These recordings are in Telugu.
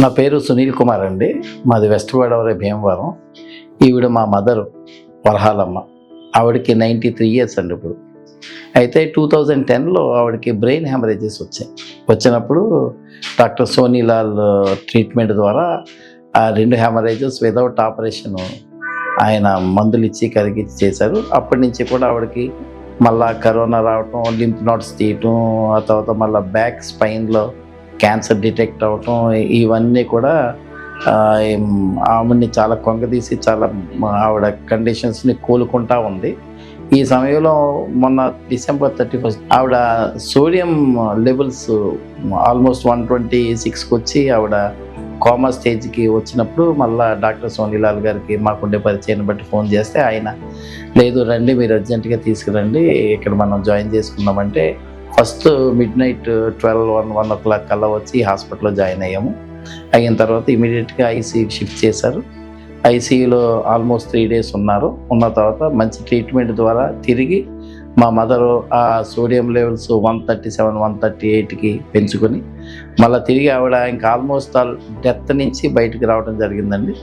నా పేరు సునీల్ కుమార్ అండి. మాది వెస్ట్ గోదావరి భీమవరం. ఈవిడ మా మదర్ వరహాలమ్మ. ఆవిడకి నైంటీ త్రీ ఇయర్స్ అండి ఇప్పుడు. అయితే టూ థౌజండ్ టెన్లో ఆవిడకి బ్రెయిన్ హెమరేజెస్ వచ్చాయి. వచ్చినప్పుడు డాక్టర్ సోనీలాల్ ట్రీట్మెంట్ ద్వారా ఆ రెండు హెమరేజెస్ వితౌట్ ఆపరేషన్ ఆయన మందులు ఇచ్చి కరిగిచ్చి చేశారు. అప్పటి నుంచి కూడా ఆవిడకి మళ్ళా కరోనా రావటం లింప్ నాట్స్ తీయటం ఆ తర్వాత మళ్ళీ బ్యాక్ స్పైన్లో క్యాన్సర్ డిటెక్ట్ అవటం ఇవన్నీ కూడా ఆ, ఆవిడ్ని చాలా కొంగదీసి చాలా ఆవిడ కండిషన్స్ని కోలుకుంటా ఉంది. ఈ సమయంలో మొన్న డిసెంబర్ థర్టీ ఫస్ట్ ఆవిడ sodium levels almost one twenty సిక్స్కి వచ్చి ఆవిడ కోమా స్టేజ్కి వచ్చినప్పుడు మళ్ళా డాక్టర్ సోనీలాల్ గారికి మాకుండే పరిచయం బట్టి ఫోన్ చేస్తే ఆయన లేదు రండి మీరు అర్జెంటుగా తీసుకురండి ఇక్కడ మనం join చేసుకుందామంటే first midnight twelve one one o'clock కల్లా వచ్చి హాస్పిటల్లో జాయిన్ అయ్యాము. అయిన తర్వాత ఇమీడియట్గా ఐసీయూ షిఫ్ట్ చేశారు. ఐసీయూలో ఆల్మోస్ట్ త్రీ డేస్ ఉన్నారు. ఉన్న తర్వాత మంచి ట్రీట్మెంట్ ద్వారా తిరిగి మా మదరు ఆ sodium levels one thirty seven one thirty ఎయిట్కి పెంచుకొని మళ్ళీ తిరిగి ఆవిడ ఇంకా ఆల్మోస్ట్ ఆల్ డెత్ నుంచి బయటికి రావడం జరిగిందండి.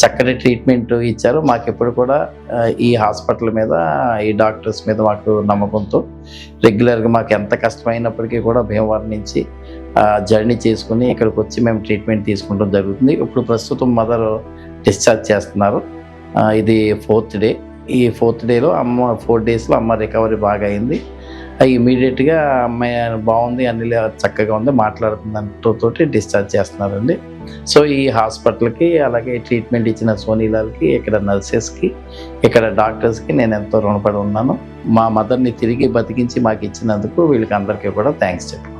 చక్కటి ట్రీట్మెంట్ ఇచ్చారు. మాకు ఎప్పుడు కూడా ఈ హాస్పిటల్ మీద ఈ డాక్టర్స్ మీద మాకు నమ్మకంతో రెగ్యులర్గా మాకు ఎంత కష్టమైనప్పటికీ కూడా భీమవరం నుంచి జర్నీ చేసుకుని ఇక్కడికి వచ్చి మేము ట్రీట్మెంట్ తీసుకుంటాం జరుగుతుంది. ఇప్పుడు ప్రస్తుతం మదర్ డిశ్చార్జ్ చేస్తున్నారు. ఇది ఫోర్త్ డే ఈ ఫోర్త్ డేలో అమ్మ ఫోర్ డేస్లో అమ్మ రికవరీ బాగా అయింది ఇమీడియట్గా అమ్మాయి బాగుంది అన్ని చక్కగా ఉంది మాట్లాడుతుంది తోటి డిశ్చార్జ్ చేస్తున్నారండి. సో ఈ హాస్పిటల్కి అలాగే ట్రీట్మెంట్ ఇచ్చిన సోనీలాల్కి ఇక్కడ నర్సెస్కి ఇక్కడ డాక్టర్స్కి నేను ఎంతో రుణపడి ఉన్నాను. మా మదర్ని తిరిగి బతికించి మాకు ఇచ్చినందుకు వీళ్ళకి అందరికీ కూడా థ్యాంక్స్ చెప్పు.